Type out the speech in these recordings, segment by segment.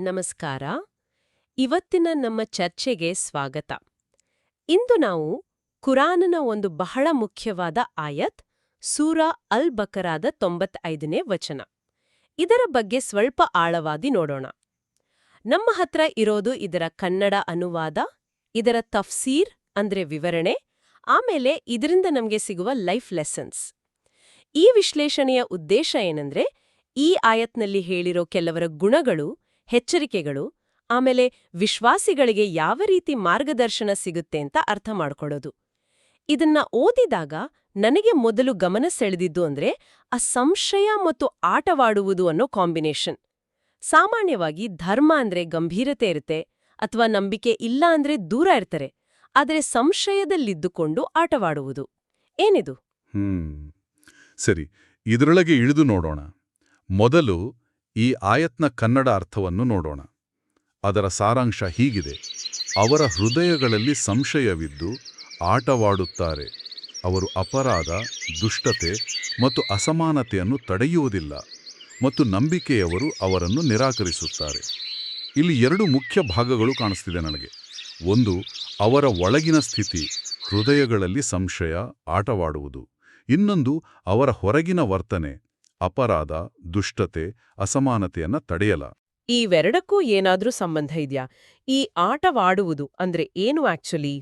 ನಮಸ್ಕಾರ. ಇವತ್ತಿನ ನಮ್ಮ ಚರ್ಚೆಗೆ ಸ್ವಾಗತ. ಇಂದು ನಾವು ಕುರಾನನ ಒಂದು ಬಹಳ ಮುಖ್ಯವಾದ ಆಯತ್, ಸೂರಾ ಅಲ್ ಬಕರಾದ ತೊಂಬತ್ತೈದನೇ ವಚನ. ಇದರ ಬಗ್ಗೆ ಸ್ವಲ್ಪ ಆಳವಾಗಿ ನೋಡೋಣ. ನಮ್ಮ ಹತ್ರ ಇರೋದು ಇದರ ಕನ್ನಡ ಅನುವಾದ, ಇದರ ತಫ್ಸೀರ್ ಅಂದ್ರೆ ವಿವರಣೆ, ಆಮೇಲೆ ಇದರಿಂದ ನಮಗೆ ಸಿಗುವ ಲೈಫ್ ಲೆಸನ್ಸ್. ಈ ವಿಶ್ಲೇಷಣೆಯ ಉದ್ದೇಶ ಏನಂದ್ರೆ, ಈ ಆಯತ್ನಲ್ಲಿ ಹೇಳಿರೋ ಕೆಲವರ ಗುಣಗಳು ಎಚ್ಚರಿಕೆಗಳು ಆಮೇಲೆ ವಿಶ್ವಾಸಿಗಳಿಗೆ ಯಾವ ರೀತಿ ಮಾರ್ಗದರ್ಶನ ಸಿಗುತ್ತೆ ಅಂತ ಅರ್ಥ ಮಾಡ್ಕೊಳ್ಳೋದು. ಇದನ್ನ ಓದಿದಾಗ ನನಗೆ ಮೊದಲು ಗಮನ ಸೆಳೆದಿದ್ದು ಅಂದ್ರೆ ಸಂಶಯ ಮತ್ತು ಆಟವಾಡುವುದು ಅನ್ನೋ ಕಾಂಬಿನೇಷನ್. ಸಾಮಾನ್ಯವಾಗಿ ಧರ್ಮ ಅಂದ್ರೆ ಗಂಭೀರತೆ ಇರುತ್ತೆ ಅಥವಾ ನಂಬಿಕೆ ಇಲ್ಲ ಅಂದ್ರೆ ದೂರ ಇರ್ತಾರೆ, ಆದರೆ ಸಂಶಯದಲ್ಲಿದ್ದುಕೊಂಡು ಆಟವಾಡುವುದು. ಏನಿದು? ಹ್ಮ್. ಸರಿ, ಇದರೊಳಗೆ ಇಳಿದು ನೋಡೋಣ. ಮೊದಲು ಈ ಆಯತ್ನ ಕನ್ನಡ ಅರ್ಥವನ್ನು ನೋಡೋಣ. ಅದರ ಸಾರಾಂಶ ಹೀಗಿದೆ. ಅವರ ಹೃದಯಗಳಲ್ಲಿ ಸಂಶಯವಿದ್ದು ಆಟವಾಡುತ್ತಾರೆ. ಅವರು ಅಪರಾಧ, ದುಷ್ಟತೆ ಮತ್ತು ಅಸಮಾನತೆಯನ್ನು ತಡೆಯುವುದಿಲ್ಲ ಮತ್ತು ನಂಬಿಕೆಯವರು ಅವರನ್ನು ನಿರಾಕರಿಸುತ್ತಾರೆ. ಇಲ್ಲಿ ಎರಡು ಮುಖ್ಯ ಭಾಗಗಳು ಕಾಣಿಸ್ತಿದೆ ನನಗೆ. ಒಂದು, ಅವರ ಒಳಗಿನ ಸ್ಥಿತಿ, ಹೃದಯಗಳಲ್ಲಿ ಸಂಶಯ, ಆಟವಾಡುವುದು. ಇನ್ನೊಂದು, ಅವರ ಹೊರಗಿನ ವರ್ತನೆ ಅಪರಾಧ ದುಷ್ಟತೆ ಅಸಮಾನತೆಯನ್ನ ತಡೆಯಲ ಇವೆರಡಕ್ಕೂ ಏನಾದ್ರೂ ಸಂಬಂಧ ಇದೆಯಾ? ಈ ಆಟವಾಡುವುದು ಅಂದ್ರೆ ಏನು ಆಕ್ಚುಲಿ?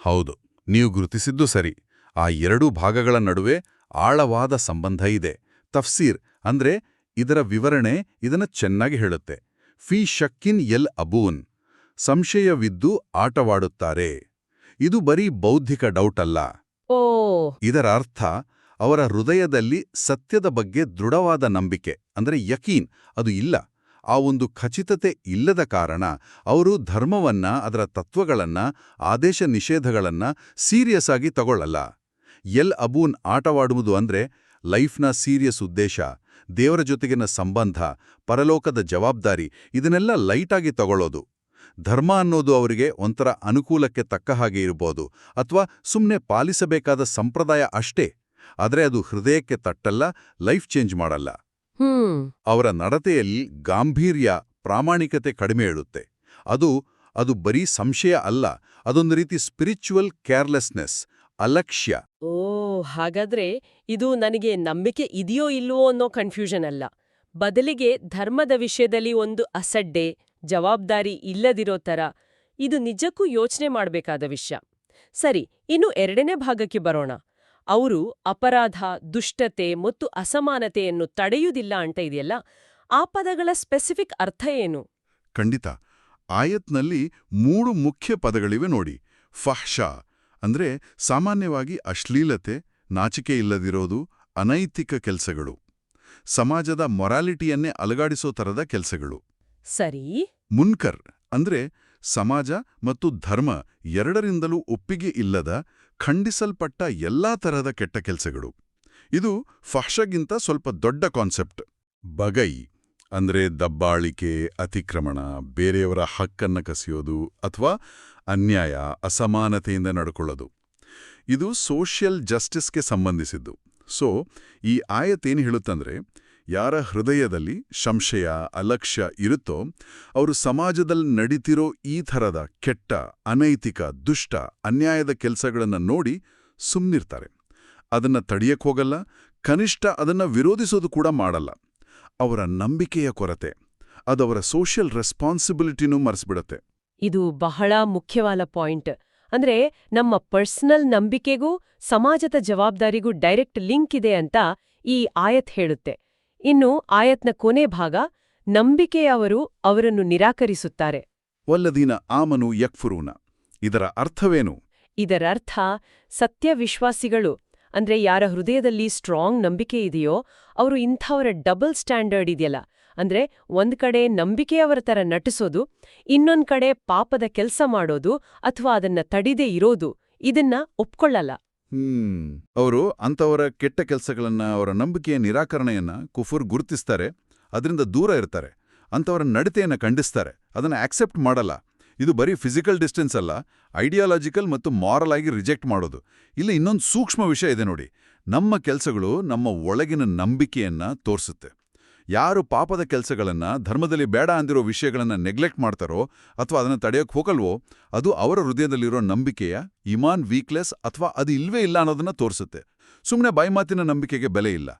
ಹೌದು ನೀವು ಗುರುತಿಸಿದ್ದು ಸರಿ. ಆ ಎರಡೂ ಭಾಗಗಳ ನಡುವೆ ಆಳವಾದ ಸಂಬಂಧ ಇದೆ. ತಫ್ಸೀರ್ ಅಂದ್ರೆ ಇದರ ವಿವರಣೆ ಇದನ್ನ ಚೆನ್ನಾಗಿ ಹೇಳುತ್ತೆ. ಫಿ ಶಕ್ಕಿನ್ ಎಲ್ ಅಬೂನ್ ಸಂಶಯವಿದ್ದು ಆಟವಾಡುತ್ತಾರೆ. ಇದು ಬರೀ ಬೌದ್ಧಿಕ ಡೌಟ್ ಅಲ್ಲ. ಓ. ಇದರ ಅರ್ಥ ಅವರ ಹೃದಯದಲ್ಲಿ ಸತ್ಯದ ಬಗ್ಗೆ ದೃಢವಾದ ನಂಬಿಕೆ, ಅಂದರೆ ಯಕೀನ್, ಅದು ಇಲ್ಲ. ಆ ಒಂದು ಖಚಿತತೆ ಇಲ್ಲದ ಕಾರಣ ಅವರು ಧರ್ಮವನ್ನ, ಅದರ ತತ್ವಗಳನ್ನ, ಆದೇಶ ನಿಷೇಧಗಳನ್ನ ಸೀರಿಯಸ್ ಆಗಿ ತಗೊಳ್ಳಲ್ಲ. ಎಲ್ ಅಬೂನ್ ಆಟವಾಡುವುದು ಅಂದ್ರೆ ಲೈಫ್ನ ಸೀರಿಯಸ್ ಉದ್ದೇಶ, ದೇವರ ಜೊತೆಗಿನ ಸಂಬಂಧ, ಪರಲೋಕದ ಜವಾಬ್ದಾರಿ, ಇದನ್ನೆಲ್ಲ ಲೈಟಾಗಿ ತಗೊಳ್ಳೋದು. ಧರ್ಮ ಅನ್ನೋದು ಅವರಿಗೆ ಒಂಥರ ಅನುಕೂಲಕ್ಕೆ ತಕ್ಕ ಹಾಗೆ ಇರಬಹುದು ಅಥವಾ ಸುಮ್ಮನೆ ಪಾಲಿಸಬೇಕಾದ ಸಂಪ್ರದಾಯ ಅಷ್ಟೇ. ಆದರೆ ಅದು ಹೃದಯಕ್ಕೆ ತಟ್ಟಲ್ಲ ಲೈಫ್ ಚೇಂಜ್ ಮಾಡಲ್ಲ. ಹ್ಮ್. ಅವರ ನಡತೆಯಲ್ಲಿ ಗಾಂಭೀರ್ಯ ಪ್ರಾಮಾಣಿಕತೆ ಕಡಿಮೆ ಇಡುತ್ತೆ ಅದು ಅದು ಬರೀ ಸಂಶಯ ಅಲ್ಲ ಅದೊಂದು ರೀತಿ ಸ್ಪಿರಿಚುವಲ್ ಕೇರ್ಲೆಸ್ನೆಸ್ ಅಲಕ್ಷ್ಯ. ಓ ಹಾಗಾದ್ರೆ ಇದು ನನಗೆ ನಂಬಿಕೆ ಇದೆಯೋ ಇಲ್ಲವೋ ಅನ್ನೋ ಕನ್ಫ್ಯೂಷನ್ ಅಲ್ಲ. ಬದಲಿಗೆ ಧರ್ಮದ ವಿಷಯದಲ್ಲಿ ಒಂದು ಅಸಡ್ಡೆ ಜವಾಬ್ದಾರಿ ಇಲ್ಲದಿರೋ ತರ ಇದು ನಿಜಕ್ಕೂ ಯೋಚನೆ ಮಾಡಬೇಕಾದ ವಿಷಯ. ಸರಿ ಇನ್ನು ಎರಡನೇ ಭಾಗಕ್ಕೆ ಬರೋಣ. ಅವರು ಅಪರಾಧ ದುಷ್ಟತೆ ಮತ್ತು ಅಸಮಾನತೆಯನ್ನು ತಡೆಯುವುದಿಲ್ಲ ಅಂತ ಇದೆಯಲ್ಲ? ಆ ಪದಗಳ ಸ್ಪೆಸಿಫಿಕ್ ಅರ್ಥ ಏನು? ಖಂಡಿತ. ಆಯತ್ನಲ್ಲಿ ಮೂರು ಮುಖ್ಯ ಪದಗಳಿವೆ ನೋಡಿ. ಫಹ್ಷಾ ಅಂದ್ರೆ ಸಾಮಾನ್ಯವಾಗಿ ಅಶ್ಲೀಲತೆ ನಾಚಿಕೆ ಇಲ್ಲದಿರೋದು ಅನೈತಿಕ ಕೆಲಸಗಳು. ಸಮಾಜದ ಮೊರಾಲಿಟಿಯನ್ನೇ ಅಲಗಾಡಿಸೋ ತರದ ಕೆಲಸಗಳು. ಸರಿ. ಮುನ್ಕರ್ ಅಂದ್ರೆ ಸಮಾಜ ಮತ್ತು ಧರ್ಮ ಎರಡರಿಂದಲೂ ಒಪ್ಪಿಗೆ ಇಲ್ಲದ ಖಂಡಿಸಲ್ಪಟ್ಟ ಎಲ್ಲಾ ತರಹದ ಕೆಟ್ಟ ಕೆಲಸಗಳು. ಇದು ಫಹ್ಷಗಿಂತ ಸ್ವಲ್ಪ ದೊಡ್ಡ ಕಾನ್ಸೆಪ್ಟ್. ಬಗೈ, ಅಂದ್ರೆ ದಬ್ಬಾಳಿಕೆ, ಅತಿಕ್ರಮಣ, ಬೇರೆಯವರ ಹಕ್ಕನ್ನ ಕಸಿಯೋದು ಅಥವಾ ಅನ್ಯಾಯ, ಅಸಮಾನತೆಯಿಂದ ನಡ್ಕೊಳ್ಳೋದು. ಇದು ಸೋಷಿಯಲ್ ಜಸ್ಟಿಸ್ಗೆ ಸಂಬಂಧಿಸಿದ್ದು. ಸೊ, ಈ ಆಯತೇನು ಹೇಳುತ್ತಂದ್ರೆ ಯಾರ ಹೃದಯದಲ್ಲಿ ಸಂಶಯ, ಅಲಕ್ಷ್ಯ ಇರುತ್ತೋ ಅವರು ಸಮಾಜದಲ್ಲಿ ನಡೀತಿರೋ ಈ ಥರದ ಕೆಟ್ಟ, ಅನೈತಿಕ, ದುಷ್ಟ, ಅನ್ಯಾಯದ ಕೆಲಸಗಳನ್ನು ನೋಡಿ ಸುಮ್ಮನಿರ್ತಾರೆ ಅದನ್ನು ತಡೆಯಕ್ಕೆ ಹೋಗಲ್ಲ, ಕನಿಷ್ಠ ಅದನ್ನ ವಿರೋಧಿಸೋದು ಕೂಡ ಮಾಡಲ್ಲ. ಅವರ ನಂಬಿಕೆಯ ಕೊರತೆ ಅದವರ ಸೋಷಿಯಲ್ ರೆಸ್ಪಾನ್ಸಿಬಿಲಿಟಿನೂ ಮರೆಸಿಬಿಡತ್ತೆ. ಇದು ಬಹಳ ಮುಖ್ಯವಾದ ಪಾಯಿಂಟ್. ಅಂದ್ರೆ ನಮ್ಮ ಪರ್ಸನಲ್ ನಂಬಿಕೆಗೂ, ಸಮಾಜದ ಜವಾಬ್ದಾರಿಗೂ ಡೈರೆಕ್ಟ್ ಲಿಂಕ್ ಇದೆ ಅಂತ ಈ ಆಯತ್ ಹೇಳುತ್ತೆ. ಇನ್ನು ಆಯತ್ನ ಕೊನೆ ಭಾಗ ನಂಬಿಕೆಯವರು ಅವರನ್ನು ನಿರಾಕರಿಸುತ್ತಾರೆ. ವಲ್ಲದೀನ ಆಮನು ಯಕ್ಫುರೂನ. ಇದರ ಅರ್ಥವೇನು? ಇದರರ್ಥ ಸತ್ಯವಿಶ್ವಾಸಿಗಳು ಅಂದ್ರೆ ಯಾರ ಹೃದಯದಲ್ಲಿ ಸ್ಟ್ರಾಂಗ್ ನಂಬಿಕೆ ಇದೆಯೋ ಅವರು ಇಂಥವರ ಡಬಲ್ ಸ್ಟ್ಯಾಂಡರ್ಡ್ ಇದೆಯಲ್ಲ. ಅಂದ್ರೆ ಒಂದ್ ಕಡೆ ನಂಬಿಕೆಯವರ ತರ ನಟಿಸೋದು ಇನ್ನೊಂದ್ ಕಡೆ ಪಾಪದ ಕೆಲ್ಸ ಮಾಡೋದು ಅಥವಾ ಅದನ್ನ ತಡಿದೇ ಇರೋದು ಇದನ್ನ ಒಪ್ಕೊಳ್ಳಲ್ಲ. ಅವರು ಅಂಥವರ ಕೆಟ್ಟ ಕೆಲಸಗಳನ್ನು, ಅವರ ನಂಬಿಕೆಯ ನಿರಾಕರಣೆಯನ್ನ ಕುಫುರ್ ಗುರುತಿಸ್ತಾರೆ. ಅದರಿಂದ ದೂರ ಇರ್ತಾರೆ. ಅಂಥವರ ನಡತೆಯನ್ನು ಖಂಡಿಸ್ತಾರೆ. ಅದನ್ನ ಆಕ್ಸೆಪ್ಟ್ ಮಾಡಲ್ಲ. ಇದು ಬರೀ ಫಿಸಿಕಲ್ ಡಿಸ್ಟೆನ್ಸ್ ಅಲ್ಲ. ಐಡಿಯಾಲಜಿಕಲ್ ಮತ್ತು ಮಾರಲ್ ಆಗಿ ರಿಜೆಕ್ಟ್ ಮಾಡೋದು. ಇಲ್ಲಿ ಇನ್ನೊಂದು ಸೂಕ್ಷ್ಮ ವಿಷಯ ಇದೆ ನೋಡಿ. ನಮ್ಮ ಕೆಲಸಗಳು ನಮ್ಮ ಒಳಗಿನ ನಂಬಿಕೆಯನ್ನ ತೋರಿಸುತ್ತೆ. ಯಾರು ಪಾಪದ ಕೆಲಸಗಳನ್ನು, ಧರ್ಮದಲ್ಲಿ ಬೇಡ ಅಂದಿರೋ ವಿಷಯಗಳನ್ನು ನೆಗ್ಲೆಕ್ಟ್ ಮಾಡ್ತಾರೋ ಅಥವಾ ಅದನ್ನ ತಡೆಯೋಕ್ಕೆ ಹೋಗಲ್ವೋ, ಅದು ಅವರ ಹೃದಯದಲ್ಲಿರೋ ನಂಬಿಕೆಯ, ಇಮಾನ್ ವೀಕ್ಲೆಸ್ ಅಥವಾ ಅದು ಇಲ್ಲವೇ ಇಲ್ಲ ಅನ್ನೋದನ್ನ ತೋರಿಸುತ್ತೆ. ಸುಮ್ಮನೆ ಬೈಮಾತಿನ ನಂಬಿಕೆಗೆ ಬೆಲೆ ಇಲ್ಲ.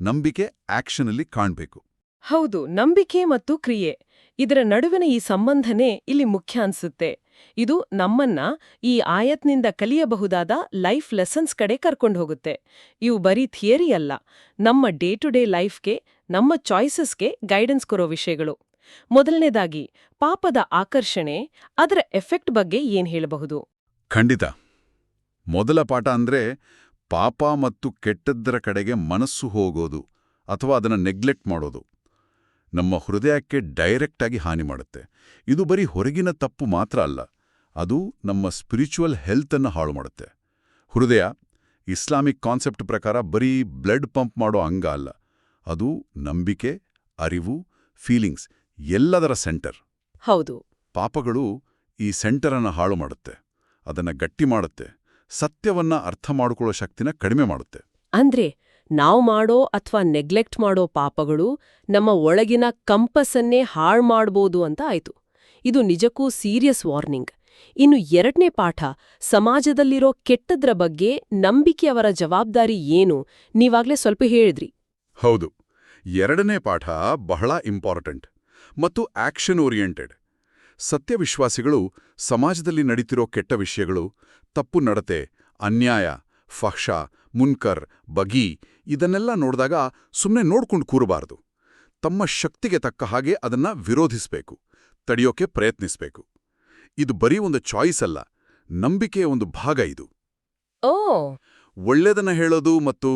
ನಂಬಿಕೆ ಆಕ್ಷನಲ್ಲಿ ಕಾಣಬೇಕು. ಹೌದು, ನಂಬಿಕೆ ಮತ್ತು ಕ್ರಿಯೆ. ಇದರ ನಡುವಿನ ಈ ಸಂಬಂಧನೇ ಇಲ್ಲಿ ಮುಖ್ಯ ಅನ್ಸುತ್ತೆ. ಇದು ನಮ್ಮನ್ನ ಈ ಆಯತ್ನಿಂದ ಕಲಿಯಬಹುದಾದ ಲೈಫ್ ಲೆಸನ್ಸ್ ಕಡೆ ಕರ್ಕೊಂಡು ಹೋಗುತ್ತೆ. ಇವು ಬರೀ ಥಿಯರಿ ಅಲ್ಲ. ನಮ್ಮ ಡೇ ಟು ಡೇ ಲೈಫ್ಗೆ ನಮ್ಮ ಚಾಯ್ಸಸ್ಗೆ ಗೈಡೆನ್ಸ್ ಕೊರೋ ವಿಷಯಗಳು. ಮೊದಲನೇದಾಗಿ, ಪಾಪದ ಆಕರ್ಷಣೆ, ಅದರ ಎಫೆಕ್ಟ್ ಬಗ್ಗೆ ಏನ್ ಹೇಳಬಹುದು? ಖಂಡಿತ. ಮೊದಲ ಪಾಠ ಅಂದ್ರೆ ಪಾಪ ಮತ್ತು ಕೆಟ್ಟದ್ದರ ಕಡೆಗೆ ಮನಸ್ಸು ಹೋಗೋದು ಅಥವಾ ಅದನ್ನು ನೆಗ್ಲೆಕ್ಟ್ ಮಾಡೋದು. ನಮ್ಮ ಹೃದಯಕ್ಕೆ ಡೈರೆಕ್ಟಾಗಿ ಹಾನಿ ಮಾಡುತ್ತೆ. ಇದು ಬರೀ ಹೊರಗಿನ ತಪ್ಪು ಮಾತ್ರ ಅಲ್ಲ, ಅದು ನಮ್ಮ ಸ್ಪಿರಿಚುವಲ್ ಹೆಲ್ತನ್ನು ಹಾಳು ಮಾಡುತ್ತೆ. ಹೃದಯ, ಇಸ್ಲಾಮಿಕ್ ಕಾನ್ಸೆಪ್ಟ್ ಪ್ರಕಾರ ಬರೀ ಬ್ಲಡ್ ಪಂಪ್ ಮಾಡೋ ಅಂಗ ಅಲ್ಲ. ಅದು ನಂಬಿಕೆ ಅರಿವು ಫೀಲಿಂಗ್ಸ್ ಎಲ್ಲದರ ಸೆಂಟರ್ ಹೌದು. ಪಾಪಗಳು ಈ ಸೆಂಟರನ್ನು ಹಾಳು ಮಾಡುತ್ತೆ. ಅದನ್ನ ಗಟ್ಟಿ ಮಾಡುತ್ತೆ. ಸತ್ಯವನ್ನ ಅರ್ಥ ಮಾಡಿಕೊಳ್ಳೋ ಶಕ್ತಿನ ಕಡಿಮೆ ಮಾಡುತ್ತೆ. ಅಂದ್ರೆ ನಾವು ಮಾಡೋ ಅಥವಾ ನೆಗ್ಲೆಕ್ಟ್ ಮಾಡೋ ಪಾಪಗಳು ನಮ್ಮ ಒಳಗಿನ ಕಂಪಸ್ಸನ್ನೇ ಹಾಳು ಮಾಡಬಹುದು ಅಂತ ಆಯ್ತು. ಇದು ನಿಜಕ್ಕೂ ಸೀರಿಯಸ್ ವಾರ್ನಿಂಗ್ ಇನ್ನು ಎರಡನೇ ಪಾಠ ಸಮಾಜದಲ್ಲಿರೋ ಕೆಟ್ಟದ್ರ ಬಗ್ಗೆ ನಂಬಿಕೆಯವರ ಜವಾಬ್ದಾರಿ ಏನು? ನೀವಾಗ್ಲೇ ಸ್ವಲ್ಪ ಹೇಳಿದ್ರಿ. ಹೌದು ಎರಡನೇ ಪಾಠ ಬಹಳ ಇಂಪಾರ್ಟೆಂಟ್ ಮತ್ತು ಆಕ್ಷನ್ ಓರಿಯೆಂಟೆಡ್. ಸತ್ಯವಿಶ್ವಾಸಿಗಳು ಸಮಾಜದಲ್ಲಿ ನಡೀತಿರೋ ಕೆಟ್ಟ ವಿಷಯಗಳು ತಪ್ಪು ನಡತೆ ಅನ್ಯಾಯ ಫಹ್ಷ ಮುನ್ಕರ್ ಬಗಿ ಇದನ್ನೆಲ್ಲ ನೋಡಿದಾಗ ಸುಮ್ಮನೆ ನೋಡ್ಕೊಂಡು ಕೂರಬಾರದು. ತಮ್ಮ ಶಕ್ತಿಗೆ ತಕ್ಕ ಹಾಗೆ ಅದನ್ನ ವಿರೋಧಿಸಬೇಕು ತಡೆಯೋಕೆ ಪ್ರಯತ್ನಿಸಬೇಕು. ಇದು ಬರೀ ಒಂದು ಚಾಯ್ಸ್ ಅಲ್ಲ ನಂಬಿಕೆಯ ಒಂದು ಭಾಗ ಇದು. ಓ! ಒಳ್ಳೆದನ್ನ ಹೇಳೋದು ಮತ್ತು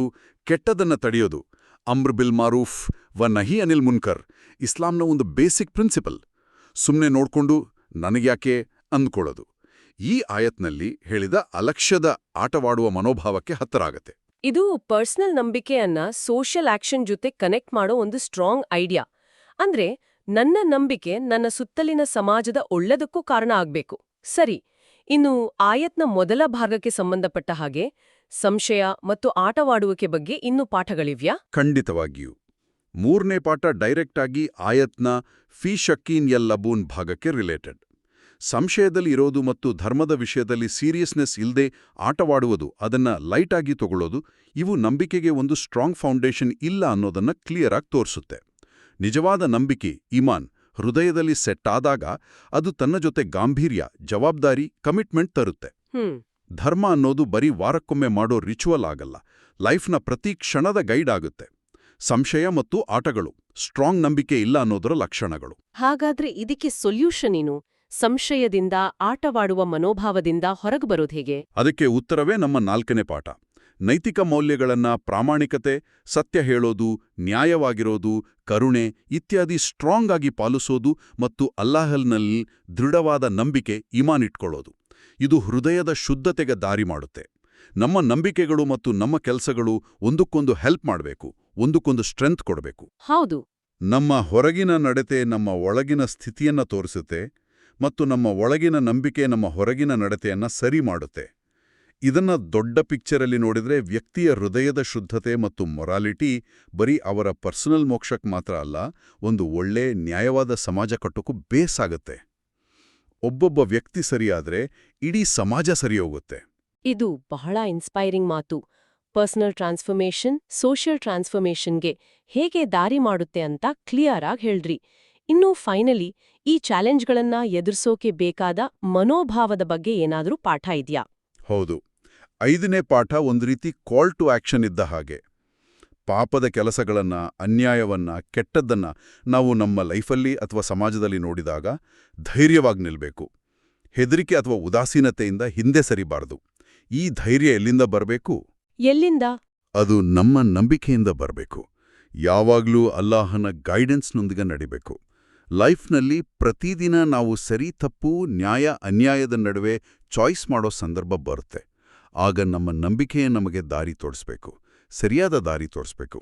ಕೆಟ್ಟದನ್ನ ತಡೆಯೋದು ಅಮ್ರ್ ಬಿಲ್ ಮಾರೂಫ್ ವ ನಹಿ ಅನಿಲ್ ಮುನ್ಕರ್, ಇಸ್ಲಾಂನ ಒಂದು ಬೇಸಿಕ್ ಪ್ರಿನ್ಸಿಪಲ್. ಸುಮ್ಮನೆ ನೋಡ್ಕೊಂಡು ನನಗ್ಯಾಕೆ ಅಂದ್ಕೊಳ್ಳೋದು. ಈ ಆಯತ್ನಲ್ಲಿ ಹೇಳಿದ ಅಲಕ್ಷ್ಯದ ಆಟವಾಡುವ ಮನೋಭಾವಕ್ಕೆ ಹತ್ತರಾಗತ್ತೆ. ಇದು ಪರ್ಸನಲ್ ನಂಬಿಕೆಯನ್ನ ಸೋಷಿಯಲ್ ಆಕ್ಷನ್ ಜೊತೆ ಕನೆಕ್ಟ್ ಮಾಡೋ ಒಂದು ಸ್ಟ್ರಾಂಗ್ ಐಡಿಯಾ. ಅಂದ್ರೆ ನನ್ನ ನಂಬಿಕೆ ನನ್ನ ಸುತ್ತಲಿನ ಸಮಾಜದ ಒಳ್ಳೆದಕ್ಕೂ ಕಾರಣ ಆಗ್ಬೇಕು. ಸರಿ ಇನ್ನು ಆಯತ್ನ ಮೊದಲ ಭಾಗಕ್ಕೆ ಸಂಬಂಧಪಟ್ಟ ಹಾಗೆ ಸಂಶಯ ಮತ್ತು ಆಟವಾಡುವಿಕೆ ಬಗ್ಗೆ ಇನ್ನೂ ಪಾಠಗಳಿವ್ಯಾ? ಖಂಡಿತವಾಗಿಯೂ. ಮೂರನೇ ಪಾಠ ಡೈರೆಕ್ಟ್ ಆಗಿ ಆಯತ್ನ ಫಿ ಶಕ್ಕೀನ್ ಎಲ್ ಲಬೂನ್ ಭಾಗಕ್ಕೆ ರಿಲೇಟೆಡ್ ಸಂಶಯದಲ್ಲಿ ಇರೋದು ಮತ್ತು ಧರ್ಮದ ವಿಷಯದಲ್ಲಿ ಸೀರಿಯಸ್ನೆಸ್ ಇಲ್ಲದೆ ಆಟವಾಡುವುದು, ಅದನ್ನ ಲೈಟ್ ಆಗಿ ತಗೊಳ್ಳೋದು, ಇವು ನಂಬಿಕೆಗೆ ಒಂದು ಸ್ಟ್ರಾಂಗ್ ಫೌಂಡೇಶನ್ ಇಲ್ಲ ಅನ್ನೋದನ್ನ ಕ್ಲಿಯರ್ ಆಗಿ ತೋರಿಸುತ್ತೆ. ನಿಜವಾದ ನಂಬಿಕೆ, ಇಮಾನ್ ಹೃದಯದಲ್ಲಿ ಸೆಟ್ ಆದಾಗ ಅದು ತನ್ನ ಜೊತೆ ಗಾಂಭೀರ್ಯ ಜವಾಬ್ದಾರಿ ಕಮಿಟ್ಮೆಂಟ್ ತರುತ್ತೆ. ಹ್ಮ್. ಧರ್ಮ ಅನ್ನೋದು ಬರೀ ವಾರಕ್ಕೊಮ್ಮೆ ಮಾಡೋ ರಿಚುವಲ್ ಆಗಲ್ಲ. ಲೈಫ್ನ ಪ್ರತಿ ಕ್ಷಣದ ಗೈಡ್ ಆಗುತ್ತೆ. ಸಂಶಯ ಮತ್ತು ಆಟಗಳು ಸ್ಟ್ರಾಂಗ್ ನಂಬಿಕೆ ಇಲ್ಲ ಅನ್ನೋದರ ಲಕ್ಷಣಗಳು. ಹಾಗಾದ್ರೆ ಇದಕ್ಕೆ ಸೊಲ್ಯೂಷನ್ ಏನು? ಸಂಶಯದಿಂದ ಆಟವಾಡುವ ಮನೋಭಾವದಿಂದ ಹೊರಗೆ ಬರೋದು ಹೇಗೆ? ಅದಕ್ಕೆ ಉತ್ತರವೇ ನಮ್ಮ ನಾಲ್ಕನೇ ಪಾಠ. ನೈತಿಕ ಮೌಲ್ಯಗಳನ್ನ ಪ್ರಾಮಾಣಿಕತೆ ಸತ್ಯ ಹೇಳೋದು ನ್ಯಾಯವಾಗಿರೋದು ಕರುಣೆ ಇತ್ಯಾದಿ ಸ್ಟ್ರಾಂಗ್ ಆಗಿ ಪಾಲಿಸೋದು ಮತ್ತು ಅಲ್ಲಾಹಲ್ನಲ್ಲಿ ದೃಢವಾದ ನಂಬಿಕೆ ಇಮಾನಿಟ್ಕೊಳ್ಳೋದು ಇದು ಹೃದಯದ ಶುದ್ಧತೆಗೆ ದಾರಿ ಮಾಡುತ್ತೆ. ನಮ್ಮ ನಂಬಿಕೆಗಳು ಮತ್ತು ನಮ್ಮ ಕೆಲಸಗಳು ಒಂದಕ್ಕೊಂದು ಹೆಲ್ಪ್ ಮಾಡಬೇಕು ಒಂದಕ್ಕೊಂದು ಸ್ಟ್ರೆಂತ್ ಕೊಡಬೇಕು. ಹೌದು. ನಮ್ಮ ಹೊರಗಿನ ನಡತೆ ನಮ್ಮ ಒಳಗಿನ ಸ್ಥಿತಿಯನ್ನ ತೋರಿಸುತ್ತೆ ಮತ್ತು ನಮ್ಮ ಒಳಗಿನ ನಂಬಿಕೆ ನಮ್ಮ ಹೊರಗಿನ ನಡತೆಯನ್ನ ಸರಿ ಮಾಡುತ್ತೆ. ಇದನ್ನ ದೊಡ್ಡ ಪಿಕ್ಚರಲ್ಲಿ ನೋಡಿದ್ರೆ ವ್ಯಕ್ತಿಯ ಹೃದಯದ ಶುದ್ಧತೆ ಮತ್ತು ಮೊರಾಲಿಟಿ ಬರೀ ಅವರ ಪರ್ಸನಲ್ ಮೋಕ್ಷಕ್ಕೆ ಮಾತ್ರ ಅಲ್ಲ ಒಂದು ಒಳ್ಳೆ ನ್ಯಾಯವಾದ ಸಮಾಜ ಕಟ್ಟೋಕ್ಕೂ ಬೇಸಾಗುತ್ತೆ. ಒಬ್ಬೊಬ್ಬ ವ್ಯಕ್ತಿ ಸರಿಯಾದ್ರೆ ಇಡೀ ಸಮಾಜ ಸರಿ ಹೋಗುತ್ತೆ. ಇದು ಬಹಳ ಇನ್ಸ್ಪೈರಿಂಗ್ ಮಾತು. ಪರ್ಸನಲ್ ಟ್ರಾನ್ಸ್ಫರ್ಮೇಷನ್ ಸೋಷಿಯಲ್ ಟ್ರಾನ್ಸ್ಫರ್ಮೇಷನ್ಗೆ ಹೇಗೆ ದಾರಿ ಮಾಡುತ್ತೆ ಅಂತ ಕ್ಲಿಯರ್ ಆಗಿ ಹೇಳ್ರಿ. ಇನ್ನು ಫೈನಲಿ ಈ ಚಾಲೆಂಜ್ಗಳನ್ನ ಎದುರಿಸೋಕೆ ಬೇಕಾದ ಮನೋಭಾವದ ಬಗ್ಗೆ ಏನಾದರೂ ಪಾಠ ಇದ್ಯಾ? ಹೌದು. ಐದನೇ ಪಾಠ ಒಂದು ರೀತಿ ಕಾಲ್ ಟು ಆಕ್ಷನ್ ಇದ್ದ ಹಾಗೆ. ಪಾಪದ ಕೆಲಸಗಳನ್ನ ಅನ್ಯಾಯವನ್ನ ಕೆಟ್ಟದ್ದನ್ನ ನಾವು ನಮ್ಮ ಲೈಫಲ್ಲಿ ಅಥವಾ ಸಮಾಜದಲ್ಲಿ ನೋಡಿದಾಗ ಧೈರ್ಯವಾಗಿ ನಿಲ್ಲಬೇಕು ಹೆದರಿಕೆ ಅಥವಾ ಉದಾಸೀನತೆಯಿಂದ ಹಿಂದೆ ಸರಿಬಾರದು. ಈ ಧೈರ್ಯ ಎಲ್ಲಿಂದ ಬರಬೇಕು? ಎಲ್ಲಿಂದ? ಅದು ನಮ್ಮ ನಂಬಿಕೆಯಿಂದ ಬರಬೇಕು. ಯಾವಾಗಲೂ ಅಲ್ಲಾಹನ ಗೈಡೆನ್ಸ್ನೊಂದಿಗೆ ನಡಿಬೇಕು. ಲೈಫ್ನಲ್ಲಿ ಪ್ರತಿದಿನ ನಾವು ಸರಿ ತಪ್ಪು ನ್ಯಾಯ ಅನ್ಯಾಯದ ನಡುವೆ ಚಾಯ್ಸ್ ಮಾಡೋ ಸಂದರ್ಭ ಬರುತ್ತೆ. ಆಗ ನಮ್ಮ ನಂಬಿಕೆಯೇ ನಮಗೆ ದಾರಿ ತೋರಿಸ್ಬೇಕು, ಸರಿಯಾದ ದಾರಿ ತೋರಿಸ್ಬೇಕು.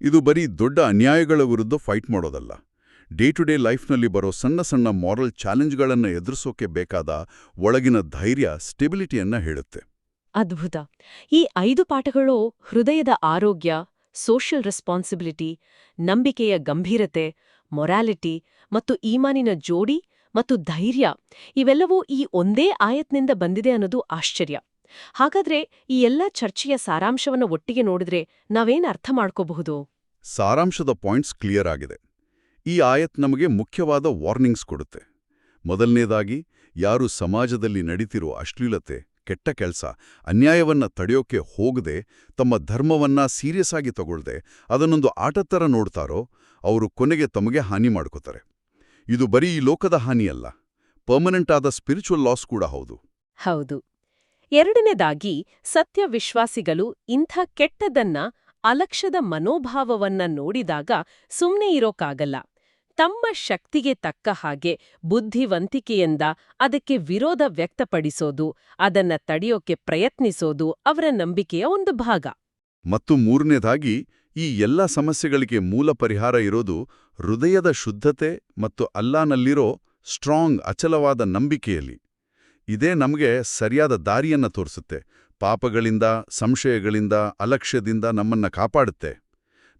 ಇದು ಬರೀ ದೊಡ್ಡ ಅನ್ಯಾಯಗಳ ವಿರುದ್ಧ ಫೈಟ್ ಮಾಡೋದಲ್ಲ. ಡೇ ಟು ಡೇ ಲೈಫ್ನಲ್ಲಿ ಬರೋ ಸಣ್ಣ ಸಣ್ಣ ಮಾರಲ್ ಚಾಲೆಂಜ್ಗಳನ್ನು ಎದುರಿಸೋಕೆ ಬೇಕಾದ ಒಳಗಿನ ಧೈರ್ಯ ಸ್ಟೆಬಿಲಿಟಿಯನ್ನ ಹೇಳುತ್ತೆ. ಅದ್ಭುತ. ಈ ಐದು ಪಾಠಗಳು ಹೃದಯದ ಆರೋಗ್ಯ ಸೋಷಿಯಲ್ ರೆಸ್ಪಾನ್ಸಿಬಿಲಿಟಿ ನಂಬಿಕೆಯ ಗಂಭೀರತೆ ಮೊರಾಲಿಟಿ ಮತ್ತು ಈಮಾನಿನ ಜೋಡಿ ಮತ್ತು ಧೈರ್ಯ. ಇವೆಲ್ಲವೂ ಈ ಒಂದೇ ಆಯತ್ನಿಂದ ಬಂದಿದೆ ಅನ್ನೋದು ಆಶ್ಚರ್ಯ. ಹಾಗಾದ್ರೆ ಈ ಎಲ್ಲ ಚರ್ಚೆಯ ಸಾರಾಂಶವನ್ನು ಒಟ್ಟಿಗೆ ನೋಡಿದ್ರೆ ನಾವೇನ್ ಅರ್ಥ ಮಾಡ್ಕೋಬಹುದು? ಸಾರಾಂಶದ ಪಾಯಿಂಟ್ಸ್ ಕ್ಲಿಯರ್ ಆಗಿದೆ. ಈ ಆಯತ್ ನಮಗೆ ಮುಖ್ಯವಾದ ವಾರ್ನಿಂಗ್ಸ್ ಕೊಡುತ್ತೆ. ಮೊದಲನೇದಾಗಿ ಯಾರು ಸಮಾಜದಲ್ಲಿ ನಡೀತಿರೋ ಅಶ್ಲೀಲತೆ ಕೆಟ್ಟ ಕೆಲಸ ಅನ್ಯಾಯವನ್ನ ತಡೆಯೋಕೆ ಹೋಗದೆ ತಮ್ಮ ಧರ್ಮವನ್ನ ಸೀರಿಯಸ್ ಆಗಿ ತಗೊಳ್ದೆ ಅದನ್ನೊಂದು ಆಟದ ಥರ ನೋಡ್ತಾರೋ ಅವರು ಕೊನೆಗೆ ತಮಗೆ ಹಾನಿ ಮಾಡ್ಕೋತಾರೆ. ಇದು ಬರೀ ಈ ಲೋಕದ ಹಾನಿಯಲ್ಲ. ಪರ್ಮನೆಂಟ್ ಆದ ಸ್ಪಿರಿಚುವಲ್ ಲಾಸ್ ಕೂಡ ಹೌದು. ಹೌದು. ಎರಡನೇದಾಗಿ, ಸತ್ಯವಿಶ್ವಾಸಿಗಳು ಇಂಥ ಕೆಟ್ಟದನ್ನ, ಅಲಕ್ಷ್ಯದ ಮನೋಭಾವವನ್ನ ನೋಡಿದಾಗ ಸುಮ್ಮನೆ ಇರೋಕಾಗಲ್ಲ. ತಮ್ಮ ಶಕ್ತಿಗೆ ತಕ್ಕ ಹಾಗೆ ಬುದ್ಧಿವಂತಿಕೆಯಿಂದ ಅದಕ್ಕೆ ವಿರೋಧ ವ್ಯಕ್ತಪಡಿಸೋದು, ಅದನ್ನ ತಡೆಯೋಕೆ ಪ್ರಯತ್ನಿಸೋದು ಅವರ ನಂಬಿಕೆಯ ಒಂದು ಭಾಗ. ಮತ್ತು ಮೂರನೇದಾಗಿ, ಈ ಎಲ್ಲ ಸಮಸ್ಯೆಗಳಿಗೆ ಮೂಲ ಪರಿಹಾರ ಇರೋದು ಹೃದಯದ ಶುದ್ಧತೆ ಮತ್ತು ಅಲ್ಲಾನಲ್ಲಿರೋ ಸ್ಟ್ರಾಂಗ್ ಅಚಲವಾದ ನಂಬಿಕೆಯಲ್ಲಿ. ಇದೇ ನಮಗೆ ಸರಿಯಾದ ದಾರಿಯನ್ನು ತೋರಿಸುತ್ತೆ. ಪಾಪಗಳಿಂದ ಸಂಶಯಗಳಿಂದ ಅಲಕ್ಷ್ಯದಿಂದ ನಮ್ಮನ್ನ ಕಾಪಾಡುತ್ತೆ.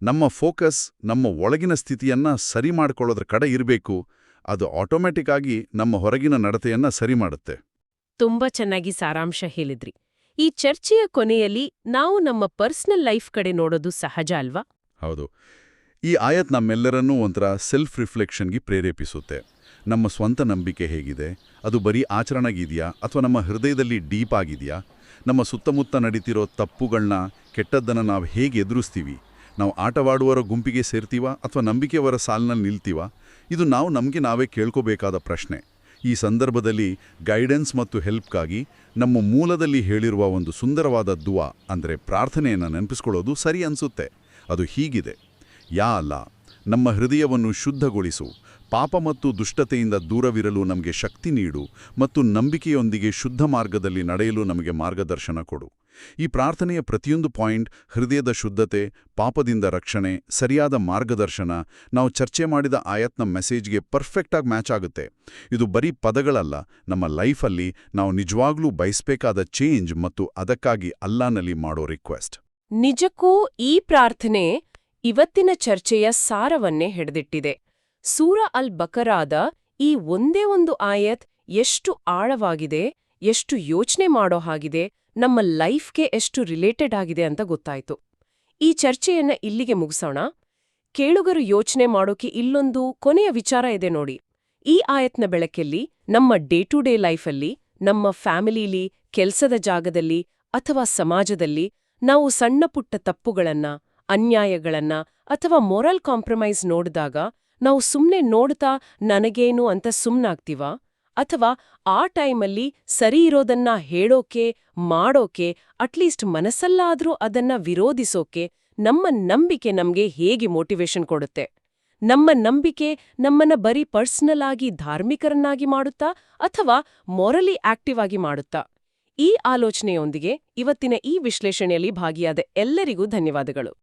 ನಮ್ಮ ಫೋಕಸ್ ನಮ್ಮ ಒಳಗಿನ ಸ್ಥಿತಿಯನ್ನ ಸರಿ ಮಾಡಿಕೊಳ್ಳೋದ್ರ ಕಡೆ ಇರಬೇಕು. ಅದು ಆಟೋಮ್ಯಾಟಿಕ್ ಆಗಿ ನಮ್ಮ ಹೊರಗಿನ ನಡತೆಯನ್ನು ಸರಿ ಮಾಡುತ್ತೆ. ತುಂಬಾ ಚೆನ್ನಾಗಿ ಸಾರಾಂಶ ಹೇಳಿದ್ರಿ. ಈ ಚರ್ಚೆಯ ಕೊನೆಯಲ್ಲಿ ನಾವು ನಮ್ಮ ಪರ್ಸನಲ್ ಲೈಫ್ ಕಡೆ ನೋಡೋದು ಸಹಜ ಅಲ್ವಾ? ಹೌದು. ಈ ಆಯತ್ ನಮ್ಮೆಲ್ಲರನ್ನೂ ಒಂಥರ ಸೆಲ್ಫ್ ರಿಫ್ಲೆಕ್ಷನ್ಗೆ ಪ್ರೇರೇಪಿಸುತ್ತೆ. ನಮ್ಮ ಸ್ವಂತ ನಂಬಿಕೆ ಹೇಗಿದೆ? ಅದು ಬರೀ ಆಚರಣೆಗಿದೆಯಾ? ಅಥವಾ ನಮ್ಮ ಹೃದಯದಲ್ಲಿ ಡೀಪ್ ಆಗಿದೆಯಾ? ನಮ್ಮ ಸುತ್ತಮುತ್ತ ನಡೀತಿರೋ ತಪ್ಪುಗಳನ್ನ ಕೆಟ್ಟದ್ದನ್ನು ನಾವು ಹೇಗೆ ಎದುರಿಸ್ತೀವಿ? ನಾವು ಆಟವಾಡುವವರ ಗುಂಪಿಗೆ ಸೇರ್ತೀವಾ? ಅಥವಾ ನಂಬಿಕೆಯವರ ಸಾಲಿನಲ್ಲಿ ನಿಲ್ತೀವಾ? ಇದು ನಾವು ನಮಗೆ ನಾವೇ ಕೇಳ್ಕೋಬೇಕಾದ ಪ್ರಶ್ನೆ. ಈ ಸಂದರ್ಭದಲ್ಲಿ ಗೈಡೆನ್ಸ್ ಮತ್ತು ಹೆಲ್ಪ್ಗಾಗಿ ನಮ್ಮ ಮೂಲದಲ್ಲಿ ಹೇಳಿರುವ ಒಂದು ಸುಂದರವಾದ ದುವಾ, ಅಂದರೆ ಪ್ರಾರ್ಥನೆಯನ್ನು ನೆನಪಿಸ್ಕೊಳ್ಳೋದು ಸರಿ ಅನ್ಸುತ್ತೆ. ಅದು ಹೀಗಿದೆ. ಯಾ ಅಲ್ಲ, ನಮ್ಮ ಹೃದಯವನ್ನು ಶುದ್ಧಗೊಳಿಸು. ಪಾಪ ಮತ್ತು ದುಷ್ಟತೆಯಿಂದ ದೂರವಿರಲು ನಮಗೆ ಶಕ್ತಿ ನೀಡು ಮತ್ತು ನಂಬಿಕೆಯೊಂದಿಗೆ ಶುದ್ಧ ಮಾರ್ಗದಲ್ಲಿ ನಡೆಯಲು ನಮಗೆ ಮಾರ್ಗದರ್ಶನ ಕೊಡು. ಈ ಪ್ರಾರ್ಥನೆಯ ಪ್ರತಿಯೊಂದು ಪಾಯಿಂಟ್ ಹೃದಯದ ಶುದ್ಧತೆ, ಪಾಪದಿಂದ ರಕ್ಷಣೆ, ಸರಿಯಾದ ಮಾರ್ಗದರ್ಶನ, ನಾವು ಚರ್ಚೆ ಮಾಡಿದ ಆಯತ್ನ ಮೆಸೇಜ್ಗೆ ಪರ್ಫೆಕ್ಟಾಗಿ ಮ್ಯಾಚ್ ಆಗುತ್ತೆ. ಇದು ಬರೀ ಪದಗಳಲ್ಲ, ನಮ್ಮ ಲೈಫಲ್ಲಿ ನಾವು ನಿಜವಾಗ್ಲೂ ಬಯಸಬೇಕಾದ ಚೇಂಜ್ ಮತ್ತು ಅದಕ್ಕಾಗಿ ಅಲ್ಲಾನಲ್ಲಿ ಮಾಡೋ ರಿಕ್ವೆಸ್ಟ್ ನಿಜಕ್ಕೂ ಈ ಪ್ರಾರ್ಥನೆ ಇವತ್ತಿನ ಚರ್ಚೆಯ ಸಾರವನ್ನೇ ಹಿಡಿದಿಟ್ಟಿದೆ. ಸೂರ ಅಲ್ ಬಕರಾದ ಈ ಒಂದೇ ಒಂದು ಆಯತ್ ಎಷ್ಟು ಆಳವಾಗಿದೆ, ಎಷ್ಟು ಯೋಚನೆ ಮಾಡೋ ಹಾಗಿದೆ, ನಮ್ಮ ಲೈಫ್ಗೆ ಎಷ್ಟು ರಿಲೇಟೆಡ್ ಆಗಿದೆ ಅಂತ ಗೊತ್ತಾಯಿತು. ಈ ಚರ್ಚೆಯನ್ನ ಇಲ್ಲಿಗೆ ಮುಗಿಸೋಣ. ಕೇಳುಗರು ಯೋಚನೆ ಮಾಡೋಕೆ ಇಲ್ಲೊಂದು ಕೊನೆಯ ವಿಚಾರ ಇದೆ ನೋಡಿ. ಈ ಆಯತ್ನ ಬೆಳಕಲ್ಲಿ, ನಮ್ಮ ಡೇ ಟು ಡೇ ಲೈಫಲ್ಲಿ, ನಮ್ಮ ಫ್ಯಾಮಿಲಿಲಿ, ಕೆಲ್ಸದ ಜಾಗದಲ್ಲಿ ಅಥವಾ ಸಮಾಜದಲ್ಲಿ ನಾವು ಸಣ್ಣಪುಟ್ಟ ತಪ್ಪುಗಳನ್ನ, ಅನ್ಯಾಯಗಳನ್ನ ಅಥವಾ ಮೊರಲ್ ಕಾಂಪ್ರಮೈಸ್ ನೋಡಿದಾಗ ನಾವು ಸುಮ್ನೆ ನೋಡ್ತಾ ನನಗೇನು ಅಂತ ಸುಮ್ಮನಾಗ್ತೀವ ಅಥವಾ ಆ ಟೈಮಲ್ಲಿ ಸರಿ ಇರೋದನ್ನ ಹೇಳೋಕೆ, ಮಾಡೋಕೆ, ಅಟ್ಲೀಸ್ಟ್ ಮನಸ್ಸಲ್ಲಾದ್ರೂ ಅದನ್ನ ವಿರೋಧಿಸೋಕೆ ನಮ್ಮ ನಂಬಿಕೆ ನಮ್ಗೆ ಹೇಗೆ ಮೋಟಿವೇಶನ್ ಕೊಡುತ್ತೆ? ನಮ್ಮ ನಂಬಿಕೆ ನಮ್ಮನ್ನ ಬರೀ ಪರ್ಸನಲ್ ಆಗಿ ಧಾರ್ಮಿಕರನ್ನಾಗಿ ಮಾಡುತ್ತಾ ಅಥವಾ ಮೊರಲಿ ಆಕ್ಟಿವ್ ಆಗಿ ಮಾಡುತ್ತಾ? ಈ ಆಲೋಚನೆಯೊಂದಿಗೆ ಇವತ್ತಿನ ಈ ವಿಶ್ಲೇಷಣೆಯಲ್ಲಿ ಭಾಗಿಯಾದ ಎಲ್ಲರಿಗೂ ಧನ್ಯವಾದಗಳು.